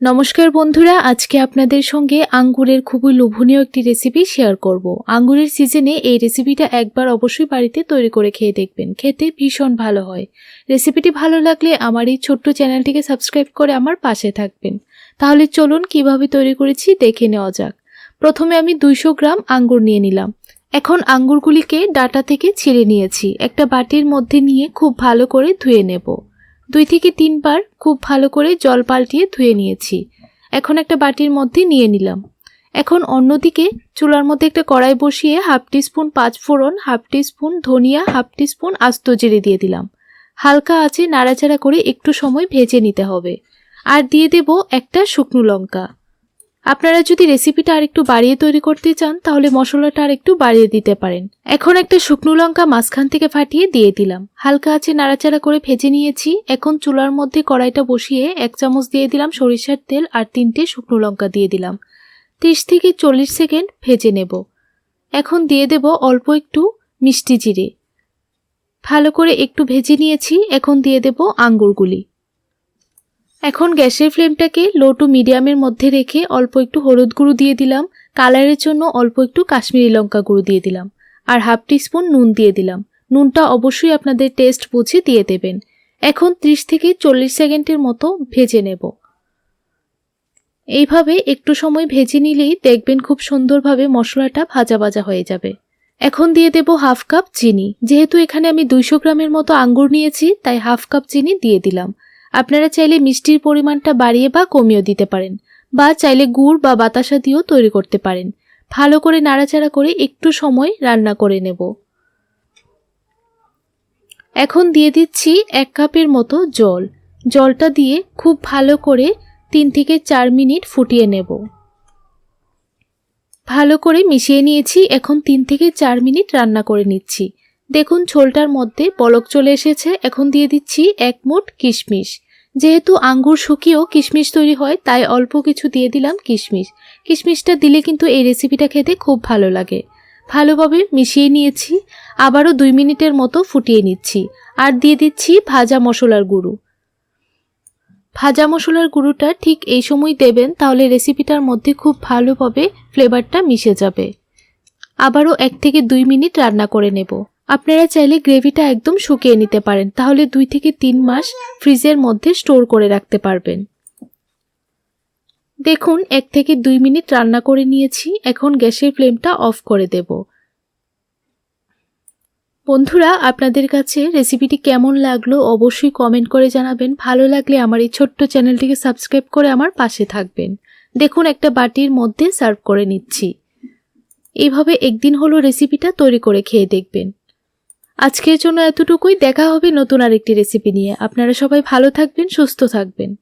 নমস্কার বন্ধুরা, আজকে আপনাদের সঙ্গে আঙ্গুরের খুবই লোভনীয় একটি রেসিপি শেয়ার করব। আঙ্গুরের সিজনে এই রেসিপিটা একবার অবশ্যই বাড়িতে তৈরি করে খেয়ে দেখবেন। খেতে ভীষণ ভালো হয়। রেসিপিটি ভালো লাগলে আমার এই ছোট্ট চ্যানেলটিকে সাবস্ক্রাইব করে আমার পাশে থাকবেন। তাহলে চলুন কীভাবে তৈরি করেছি দেখে নেওয়া যাক। প্রথমে আমি দুইশো গ্রাম আঙ্গুর নিয়ে নিলাম। এখন আঙ্গুরগুলিকে ডাটা থেকে ছিঁড়ে নিয়েছি। একটা বাটির মধ্যে নিয়ে খুব ভালো করে ধুয়ে নেব। দুই থেকে তিনবার খুব ভালো করে জল পাল্টিয়ে ধুয়ে নিয়েছি। এখন একটা বাটির মধ্যে নিয়ে নিলাম। এখন অন্যদিকে চুলার মধ্যে একটা কড়াই বসিয়ে হাফ টিস্পুন পাঁচ ফোড়ন, হাফ টিস্পুন ধনিয়া, হাফ টিস্পুন আস্ত জিরে দিয়ে দিলাম। হালকা আছে নাড়াচাড়া করে একটু সময় ভেজে নিতে হবে। আর দিয়ে দেব একটা শুকনো লঙ্কা। আপনারা যদি রেসিপিটা আর একটু বাড়িয়ে তৈরি করতে চান, তাহলে মশলাটা আর একটু বাড়িয়ে দিতে পারেন। এখন একটা শুকনো লঙ্কা মাঝখান থেকে ফাটিয়ে দিয়ে দিলাম। হালকা আছে নাড়াচাড়া করে ভেজে নিয়েছি। এখন চুলার মধ্যে কড়াইটা বসিয়ে এক চামচ দিয়ে দিলাম সরিষার তেল আর তিনটে শুকনো লঙ্কা দিয়ে দিলাম। তিরিশ থেকে চল্লিশ সেকেন্ড ভেজে নেব। এখন দিয়ে দেব অল্প একটু মিষ্টি জিরে। ভালো করে একটু ভেজে নিয়েছি। এখন দিয়ে দেব আঙ্গুরগুলি এখন গ্যাসের ফ্লেমটাকে লো টু মিডিয়ামের মধ্যে রেখে অল্প একটু হলুদ গুঁড়ো দিয়ে দিলাম। কালারের জন্য অল্প একটু কাশ্মীরি লঙ্কা গুঁড়ো দিয়ে দিলাম। আর হাফ টিস্পুন নুন দিয়ে দিলাম। নুনটা অবশ্যই আপনাদের টেস্ট বুঝে দিয়ে দেবেন। এখন 30 থেকে চল্লিশ সেকেন্ডের মতো ভেজে নেব। এইভাবে একটু সময় ভেজে নিলেই দেখবেন খুব সুন্দরভাবে মশলাটা ভাজা ভাজা হয়ে যাবে। এখন দিয়ে দেব হাফ কাপ চিনি। যেহেতু এখানে আমি দুইশো গ্রামের মতো আঙ্গুর নিয়েছি, তাই হাফ কাপ চিনি দিয়ে দিলাম। আপনারা চাইলে মিষ্টির পরিমাণটা বাড়িয়ে বা কমিয়েও দিতে পারেন, বা চাইলে গুড় বা বাতাসা দিয়েও তৈরি করতে পারেন। ভালো করে নাড়াচাড়া করে একটু সময় রান্না করে নেব। এখন দিয়ে দিচ্ছি এক কাপের মতো জল। জলটা দিয়ে খুব ভালো করে তিন থেকে চার মিনিট ফুটিয়ে নেব। ভালো করে মিশিয়ে নিয়েছি, এখন তিন থেকে চার মিনিট রান্না করে নিচ্ছি। দেখুন, ঝোলটার মধ্যে বলক চলে এসেছে। এখন দিয়ে দিচ্ছি এক মুঠ কিশমিশ। যেহেতু আঙ্গুর শুকিয়েও কিশমিশ তৈরি হয়, তাই অল্প কিছু দিয়ে দিলাম কিশমিশ। কিশমিশটা দিলে কিন্তু এই রেসিপিটা খেতে খুব ভালো লাগে। ভালোভাবে মিশিয়ে নিয়েছি, আবারও দুই মিনিটের মতো ফুটিয়ে নিচ্ছি। আর দিয়ে দিচ্ছি ভাজা মশলার গুঁড়ো। ভাজা মশলার গুঁড়োটা ঠিক এই সময় দেবেন, তাহলে রেসিপিটার মধ্যে খুব ভালোভাবে ফ্লেভারটা মিশে যাবে। আবারও এক থেকে দুই মিনিট রান্না করে নেব। আপনারা চাইলে গ্রেভিটা একদম শুকিয়ে নিতে পারেন, তাহলে দুই থেকে তিন মাস ফ্রিজের মধ্যে স্টোর করে রাখতে পারবেন। দেখুন, এক থেকে দুই মিনিট রান্না করে নিয়েছি, এখন গ্যাসের ফ্লেমটা অফ করে দেব। বন্ধুরা, আপনাদের কাছে রেসিপিটি কেমন লাগল অবশ্যই কমেন্ট করে জানাবেন। ভালো লাগলে আমার এই ছোট্ট চ্যানেলটিকে সাবস্ক্রাইব করে আমার পাশে থাকবেন। দেখুন, একটা বাটির মধ্যে সার্ভ করে নিচ্ছি। এইভাবে একদিন হলো রেসিপিটা তৈরি করে খেয়ে দেখবেন। আজকের জন্য এতটুকুই। দেখা হবে নতুন আরেকটি রেসিপি নিয়ে। আপনারা সবাই ভালো থাকবেন, সুস্থ থাকবেন।